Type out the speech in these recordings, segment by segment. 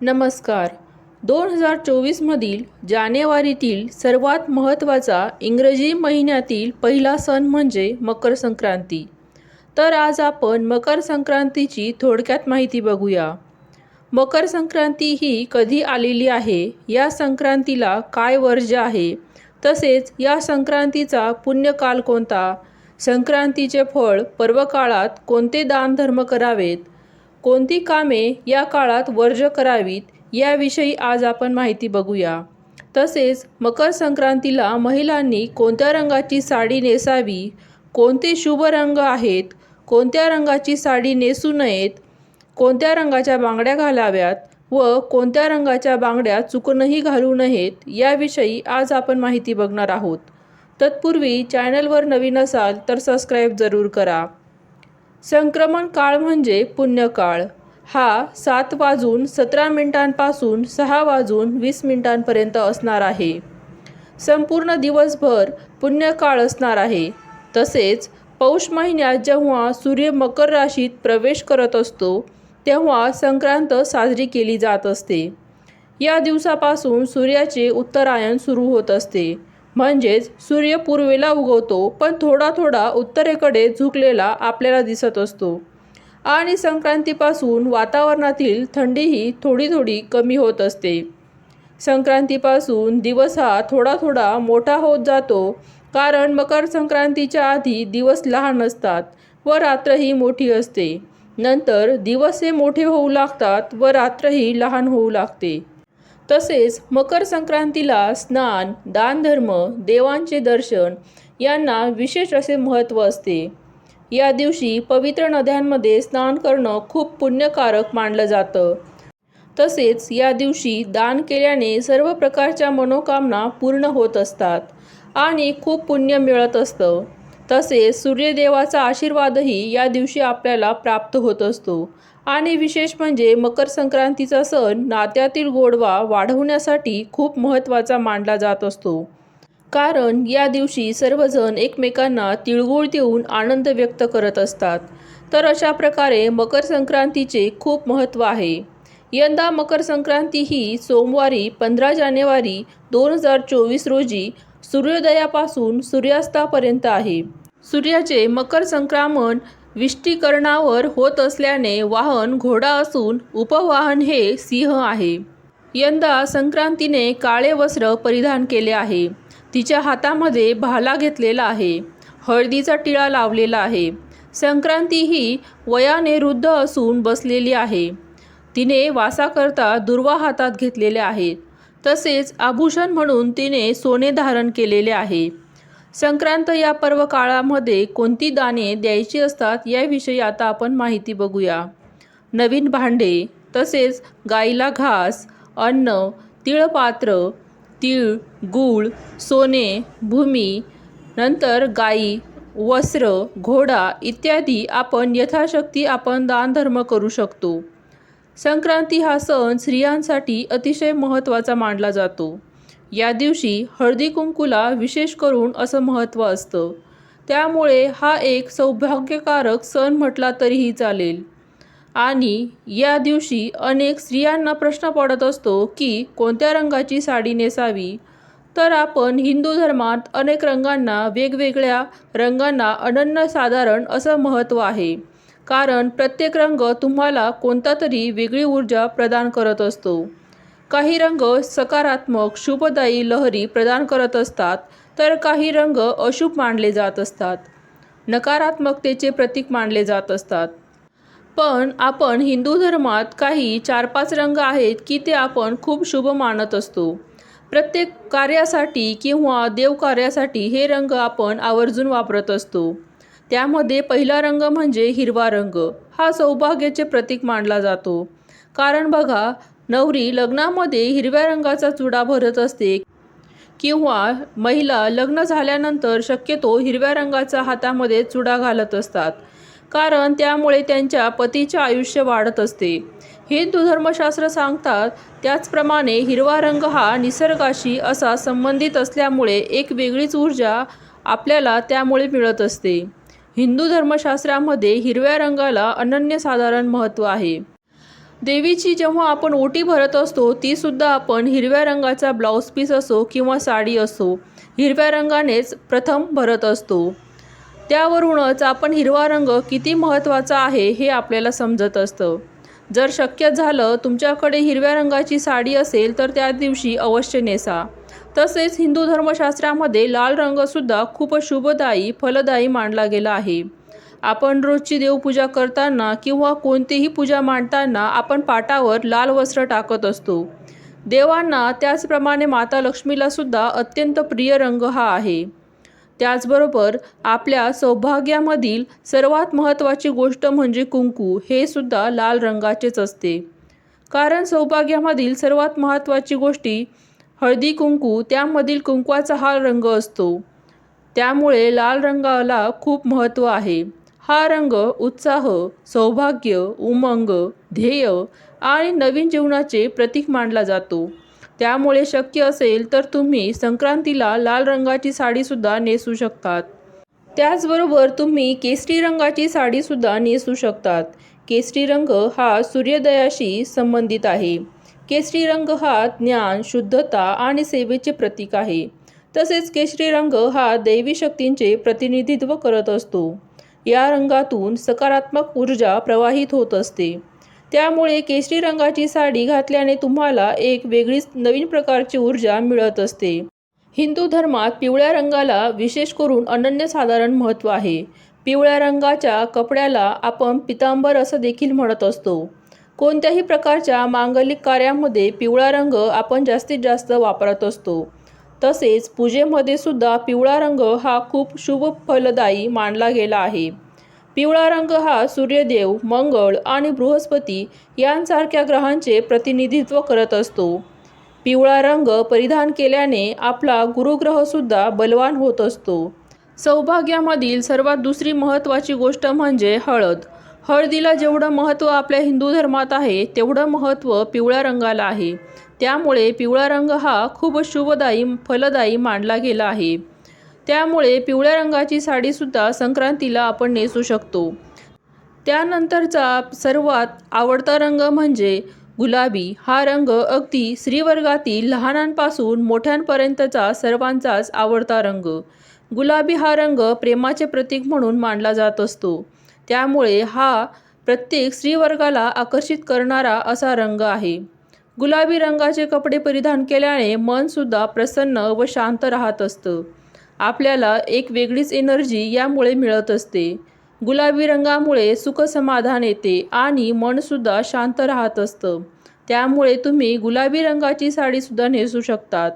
नमस्कार. दोन हजार चोवीसमधील जानेवारीतील सर्वात महत्त्वाचा इंग्रजी महिन्यातील पहिला सण म्हणजे मकर संक्रांती. तर आज आपण मकर संक्रांतीची थोडक्यात माहिती बघूया. मकर संक्रांती ही कधी आलेली आहे? या संक्रांतीला काय वर्ज आहे? तसेच या संक्रांतीचा पुण्यकाल कोणता? संक्रांतीचे फळ पर्वकाळात कोणते दानधर्म करावेत? कोणती कामे या काळात वर्ज करावीत याविषयी आज आपण माहिती बघूया. तसेच मकर संक्रांतीला महिलांनी कोणत्या रंगाची साडी नेसावी कोणते शुभ रंग आहेत कोणत्या रंगाची साडी नेसू नयेत कोणत्या रंगाच्या बांगड्या घालाव्यात व कोणत्या रंगाच्या बांगड्या चुकूनही घालू नयेत याविषयी आज आपण माहिती बघणार आहोत. तत्पूर्वी चॅनलवर नवीन असाल तर सबस्क्राईब जरूर करा. संक्रमण काळ म्हणजे पुण्यकाळ. हा सात वाजून सतरा मिनिटांपासून सहा वाजून वीस मिनिटांपर्यंत असणार आहे. संपूर्ण दिवसभर पुण्यकाळ असणार आहे. तसेच पौष महिन्यात जेव्हा सूर्य मकर राशीत प्रवेश करत असतो तेव्हा संक्रांत साजरी केली जात असते. या दिवसापासून सूर्याचे उत्तरायण सुरू होत असते. म्हणजेच सूर्य पूर्वेला उगवतो पण थोडा थोडा उत्तरेकडे झुकलेला आपल्याला दिसत असतो. आणि संक्रांतीपासून वातावरणातील थंडीही थोडी थोडी कमी होत असते. संक्रांतीपासून दिवस हा थोडा थोडा मोठा होत जातो कारण मकर संक्रांतीच्या आधी दिवस लहान असतात व रात्रही मोठी असते. नंतर दिवस हे मोठे होऊ लागतात व रात्रही लहान होऊ लागते. तसेच मकर संक्रांतीला स्नान दानधर्म देवांचे दर्शन यांना विशेष असे महत्त्व असते. या दिवशी पवित्र नद्यांमध्ये स्नान करणं खूप पुण्यकारक मानलं जातं. तसेच या दिवशी दान केल्याने सर्व प्रकारच्या मनोकामना पूर्ण होत असतात आणि खूप पुण्य मिळत असतं. तसेच सूर्यदेवाचा आशीर्वादही या दिवशी आपल्याला प्राप्त होत असतो. आणि विशेष म्हणजे मकर संक्रांतीचा सण नात्यातील गोडवा वाढवण्यासाठी खूप महत्त्वाचा मानला जात असतो. कारण या दिवशी सर्वजण एकमेकांना तिळगुळ देऊन आनंद व्यक्त करत असतात. तर अशा प्रकारे मकर संक्रांतीचे खूप महत्त्व आहे. यंदा मकर संक्रांती ही सोमवारी पंधरा जानेवारी दोन हजार चोवीस रोजी सूर्योदयापासून सूर्यास्तापर्यंत आहे. सूर्याचे मकर संक्रमण विष्टीकरणावर होत असल्याने वाहन घोडा असून उपवाहन हे सिंह आहे. यंदा संक्रांतीने काळे वस्त्र परिधान केले आहे. तिच्या हातामध्ये भाला घेतलेला आहे. हळदीचा टिळा लावलेला आहे. संक्रांती ही वयाने वृद्ध असून बसलेली आहे. तिने वासाकरता दुर्वा हातात घेतलेले आहेत. तसेच आभूषण म्हणून तिने सोने धारण केलेले आहे. संक्रांत या पर्व काळामध्ये कोणती दाने द्यायची असतात याविषयी आता आपण माहिती बघूया. नवीन भांडे तसेच गाईला घास अन्न तिळपात्र तीळ गूळ सोने भूमी नंतर गाई वस्त्र घोडा इत्यादी आपण यथाशक्ती आपण दानधर्म करू शकतो. संक्रांती हा सण स्त्रियांसाठी अतिशय महत्त्वाचा मानला जातो. या दिवशी हळदी कुंकूला विशेष करून असं महत्त्व असतं. त्यामुळे हा एक सौभाग्यकारक सण म्हटला तरीही चालेल. आणि या दिवशी अनेक स्त्रियांना प्रश्न पडत असतो की कोणत्या रंगाची साडी नेसावी? तर आपण हिंदू धर्मात अनेक रंगांना वेगवेगळ्या रंगांना अनन्यसाधारण असं महत्त्व आहे. कारण प्रत्येक रंग तुम्हाला कोणता तरी वेगळी ऊर्जा प्रदान करत असतो. काही रंग सकारात्मक शुभदायी लहरी प्रदान करत असतात तर काही रंग अशुभ मानले जात असतात. नकारात्मकतेचे प्रतीक मानले जात असतात. पण आपण हिंदू धर्मात काही चार पाच रंग आहेत की ते आपण खूप शुभ मानत असतो. प्रत्येक कार्यासाठी किंवा देवकार्यासाठी हे रंग आपण आवर्जून वापरत असतो. त्यामध्ये पहिला रंग म्हणजे हिरवा रंग. हा सौभाग्याचे प्रतीक मानला जातो. कारण बघा नवरी लग्नामध्ये हिरव्या रंगाचा चुडा भरत असते किंवा महिला लग्न झाल्यानंतर शक्यतो हिरव्या रंगाचा हातामध्ये चुडा घालत असतात कारण त्यामुळे त्यांच्या पतीचे आयुष्य वाढत असते. हिंदू धर्मशास्त्र सांगतात त्याचप्रमाणे हिरवा रंग हा निसर्गाशी असा संबंधित असल्यामुळे एक वेगळीच ऊर्जा आपल्याला त्यामुळे मिळत असते. हिंदू धर्मशास्त्रामध्ये हिरव्या रंगाला अनन्यसाधारण महत्त्व आहे. देवीची जेव्हा आपण ओटी भरत असतो तीसुद्धा आपण हिरव्या रंगाचा ब्लाऊज पीस असो किंवा साडी असो हिरव्या रंगानेच प्रथम भरत असतो. त्यावरूनच आपण हिरवा रंग किती महत्त्वाचा आहे हे आपल्याला समजत असतं. जर शक्य झालं तुमच्याकडे हिरव्या रंगाची साडी असेल तर त्या दिवशी अवश्य नेसा. तसेच हिंदू धर्मशास्त्रामध्ये लाल रंगसुद्धा खूप शुभदायी फलदायी मानला गेला आहे. आपण रोजची देवपूजा करताना किंवा कोणतीही पूजा मांडताना आपण पाटावर लाल वस्त्र टाकत असतो. देवांना त्याचप्रमाणे माता लक्ष्मीला सुद्धा अत्यंत प्रिय रंग हा आहे. त्याचबरोबर आपल्या सौभाग्यामधील सर्वात महत्त्वाची गोष्ट म्हणजे कुंकू हे सुद्धा लाल रंगाचेच असते. कारण सौभाग्यामधील सर्वात महत्त्वाची गोष्टी हळदी कुंकू त्यामधील कुंकवाचा हा रंग असतो. त्यामुळे लाल रंगाला खूप महत्त्व आहे. हा रंग उत्साह सौभाग्य उमंग ध्येय आणि नवीन जीवनाचे प्रतीक मानला जातो. त्यामुळे शक्य असेल तर तुम्ही संक्रांतीला लाल रंगाची साडीसुद्धा नेसू शकतात. त्याचबरोबर तुम्ही केसरी रंगाची साडीसुद्धा नेसू शकतात. केसरी रंग हा सूर्योदयाशी संबंधित आहे. केसरी रंग हा ज्ञान शुद्धता आणि सेवेचे प्रतीक आहे. तसेच केशरी रंग हा दैवी शक्तींचे प्रतिनिधित्व करत असतो. या रंगातून सकारात्मक ऊर्जा प्रवाहित होत असते. त्यामुळे केशरी रंगाची साडी घातल्याने तुम्हाला एक वेगळीच नवीन प्रकारची ऊर्जा मिळत असते. हिंदू धर्मात पिवळ्या रंगाला विशेष करून अनन्यसाधारण महत्त्व आहे. पिवळ्या रंगाच्या कपड्याला आपण पितांबर असं देखील म्हणत असतो. कोणत्याही प्रकारच्या मांगलिक कार्यामध्ये पिवळा रंग आपण जास्तीत जास्त वापरत असतो. तसेच पूजेमध्ये सुद्धा पिवळा रंग हा खूप शुभ फलदायी मानला गेला आहे. पिवळा रंग हा सूर्यदेव मंगळ आणि बृहस्पती यांसारख्या ग्रहांचे प्रतिनिधित्व करत असतो. पिवळा रंग परिधान केल्याने आपला गुरुग्रहसुद्धा बलवान होत असतो. सौभाग्यामधील सर्वात दुसरी महत्त्वाची गोष्ट म्हणजे हळद. हळदीला जेवढं महत्त्व आपल्या हिंदू धर्मात आहे तेवढं महत्त्व पिवळ्या रंगाला आहे. त्यामुळे पिवळा रंग हा खूप शुभदायी फलदायी मानला गेला आहे. त्यामुळे पिवळ्या रंगाची साडीसुद्धा संक्रांतीला आपण नेसू शकतो. त्यानंतरचा सर्वात आवडता रंग म्हणजे गुलाबी. हा रंग अगदी स्त्रीवर्गातील लहानांपासून मोठ्यांपर्यंतचा सर्वांचाच आवडता रंग. गुलाबी हा रंग प्रेमाचे प्रतीक म्हणून मानला जात असतो. त्यामुळे हा प्रत्येक स्त्रीवर्गाला आकर्षित करणारा असा रंग आहे. गुलाबी रंगाचे कपडे परिधान केल्याने मनसुद्धा प्रसन्न व शांत राहत असतं. आपल्याला एक वेगळीच एनर्जी यामुळे मिळत असते. गुलाबी रंगामुळे सुखसमाधान येते आणि मनसुद्धा शांत राहत असतं. त्यामुळे तुम्ही गुलाबी रंगाची साडीसुद्धा नेसू शकतात.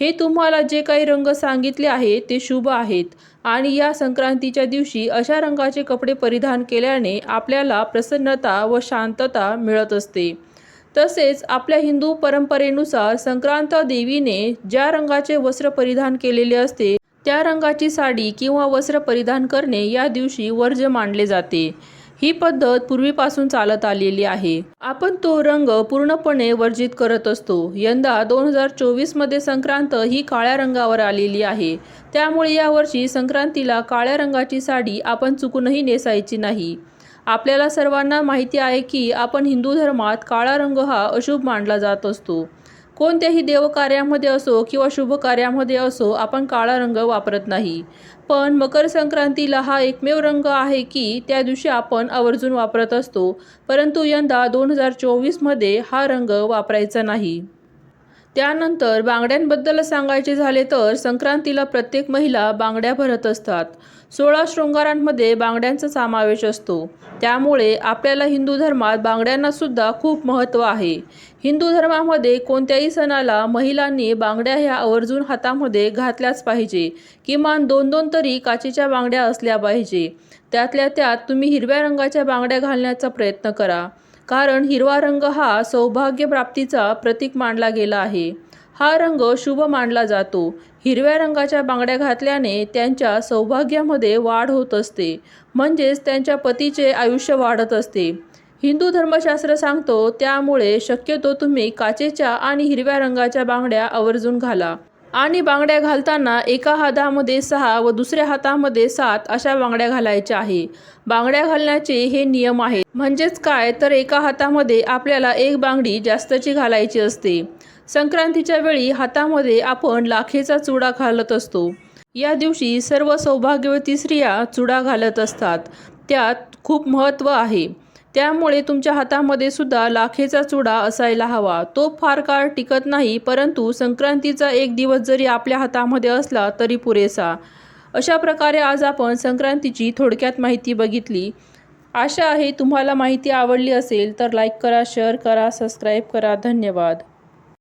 हे तुम्हाला जे काही रंग सांगितले आहे ते शुभ आहेत आणि या संक्रांतीच्या दिवशी अशा रंगाचे कपडे परिधान केल्याने आपल्याला प्रसन्नता व शांतता मिळत असते. तसेच आपल्या हिंदू परंपरेनुसार संक्रांत देवीने ज्या रंगाचे वस्त्र परिधान केलेले असते त्या रंगाची साडी किंवा वस्त्र परिधान करणे या दिवशी वर्ज्य मानले जाते. ही पद्धत पूर्वीपासून चालत आलेली आहे. आपण तो रंग पूर्णपणे वर्जित करत असतो. यंदा दोन हजार चोवीसमध्ये संक्रांत ही काळ्या रंगावर आलेली आहे. त्यामुळे यावर्षी संक्रांतीला काळ्या रंगाची साडी आपण चुकूनही नेसायची नाही. आपल्याला सर्वांना माहिती आहे की आपण हिंदू धर्मात काळा रंग हा अशुभ मानला जात असतो. कोणत्याही देवकार्यामध्ये असो किंवा शुभ कार्यामध्ये असो आपण काळा रंग वापरत नाही. पण मकर संक्रांतीला हा एकमेव रंग आहे की त्या दिवशी आपण आवर्जून वापरत असतो. परंतु यंदा दोन हजार चोवीसमध्ये हा रंग वापरायचा नाही. त्यानंतर बांगड्यांबद्दल सांगायचे झाले तर संक्रांतीला प्रत्येक महिला बांगड्या भरत असतात. सोळा शृंगारांमध्ये बांगड्यांचा समावेश असतो. त्यामुळे आपल्याला हिंदू धर्मात बांगड्यांनासुद्धा खूप महत्त्व आहे. हिंदू धर्मामध्ये कोणत्याही सणाला महिलांनी बांगड्या ह्या आवर्जून हातामध्ये घातल्याच पाहिजे. किमान दोन दोन तरी काचेच्या बांगड्या असल्या पाहिजे. त्यातल्या त्यात तुम्ही हिरव्या रंगाच्या बांगड्या घालण्याचा प्रयत्न करा. कारण हिरवा रंग हा सौभाग्यप्राप्तीचा प्रतीक मानला गेला आहे. हा रंग शुभ मानला जातो. हिरव्या रंगाच्या बांगड्या घातल्याने त्यांच्या सौभाग्यामध्ये वाढ होत असते. म्हणजेच त्यांच्या पतीचे आयुष्य वाढत असते. हिंदू धर्मशास्त्र सांगतो त्यामुळे शक्यतो तुम्ही काचेच्या आणि हिरव्या रंगाच्या बांगड्या आवर्जून घाला. आणि बांगड्या घालताना एका हातामध्ये सहा व दुसऱ्या हातामध्ये सात अशा बांगड्या घालायच्या आहे. बांगड्या घालण्याचे हे नियम आहेत. म्हणजेच काय? तर एका हातामध्ये आपल्याला एक बांगडी जास्तची घालायची असते. संक्रांतीच्या वेळी हातामध्ये आपण लाखेचा चुडा घालत असतो. या दिवशी सर्व सौभाग्यवती स्त्रिया चुडा घालत असतात. त्यात खूप महत्त्व आहे. त्यामुळे तुमच्या हातामध्ये सुद्धा लाखेचा चुडा असायला हवा. तो फार काळ टिकत नाही परंतु संक्रांतीचा एक दिवस जरी आपल्या हातामध्ये असला तरी पुरेसा. अशा प्रकारे आज आपण संक्रांतीची थोडक्यात माहिती बघितली. आशा आहे तुम्हाला माहिती आवडली असेल तर लाईक करा शेअर करा सबस्क्राईब करा. धन्यवाद.